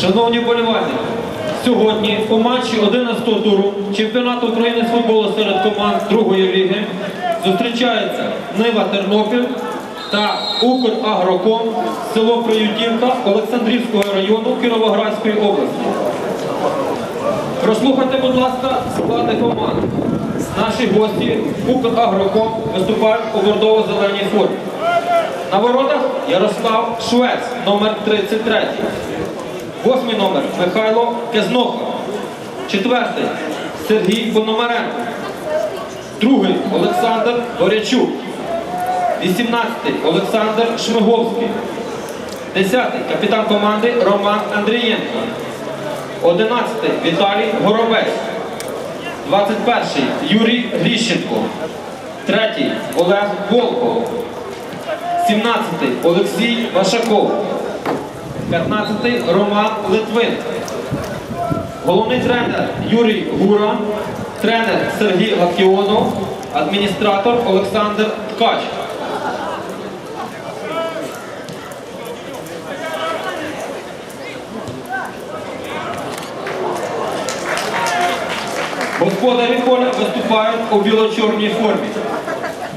Шановні болівальники, сьогодні у матчі 11-го туру чемпіонату України з футболу серед команд другої ліги зустрічаються Нива Тернопіль та Украгроком село Приютівка Олександрівського району Кіровоградської області. Прослухайте, будь ласка, склади команд. Наші гості Украгроком виступають у бордово-зеленій формі. На воротах Ярослав Швець, номер 33. Восьмий номер Михайло Кезноха. Четвертий Сергій Пономаренко. Другий Олександр Борячук. Вісімнадцятий Олександр Шмиговський. Десятий капітан команди Роман Андрієнко. Одинадцятий Віталій Горобець. 21 Юрій Гріщенко. Третій Олег Волков. 17 Олексій Вашаков. 15 Роман Литвин. Головний тренер Юрій Гура, тренер Сергій Лакіонов, адміністратор Олександр Ткач. Господарі поля виступають у біло-чорній формі.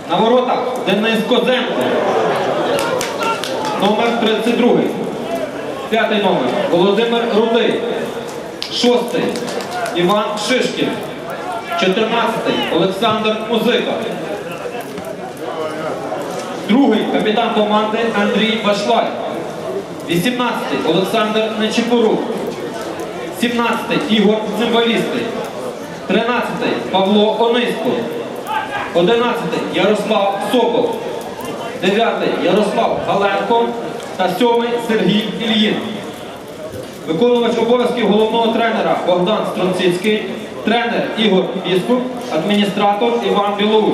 На воротах Денис Козенко, номер 32. П'ятий номер Володимир Рудий. Шостий Іван Шишкін. Чотирнадцятий Олександр Музика. Другий капітан команди Андрій Башлай. 18 Олександр Нечипорук. 17 Ігор Цимбалістий. 13 Павло Онисько. 11 Ярослав Сокол. 9 Ярослав Галенко та сьомий Сергій Ільїн. Виконувач обов'язків головного тренера Богдан Стронцицький, тренер Ігор Біскуп, адміністратор Іван Білоус.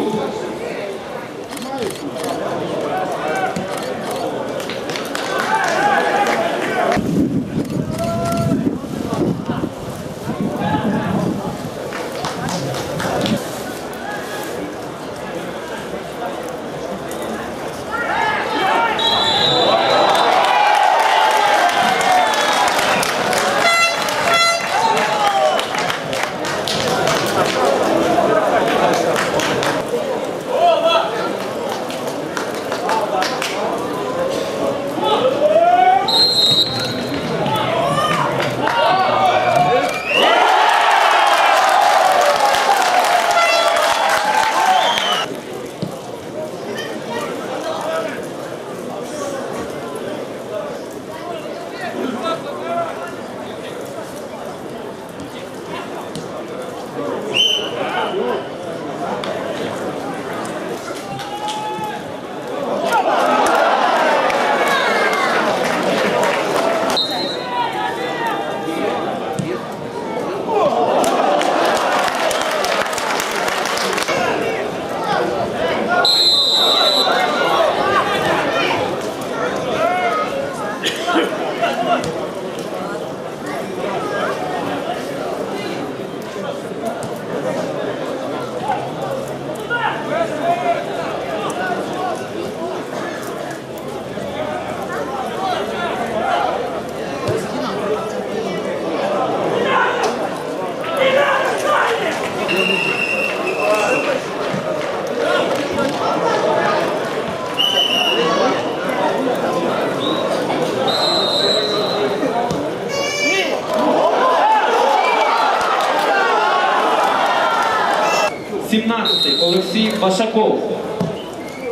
Олексій Башаков.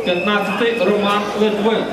15 Роман Литвин.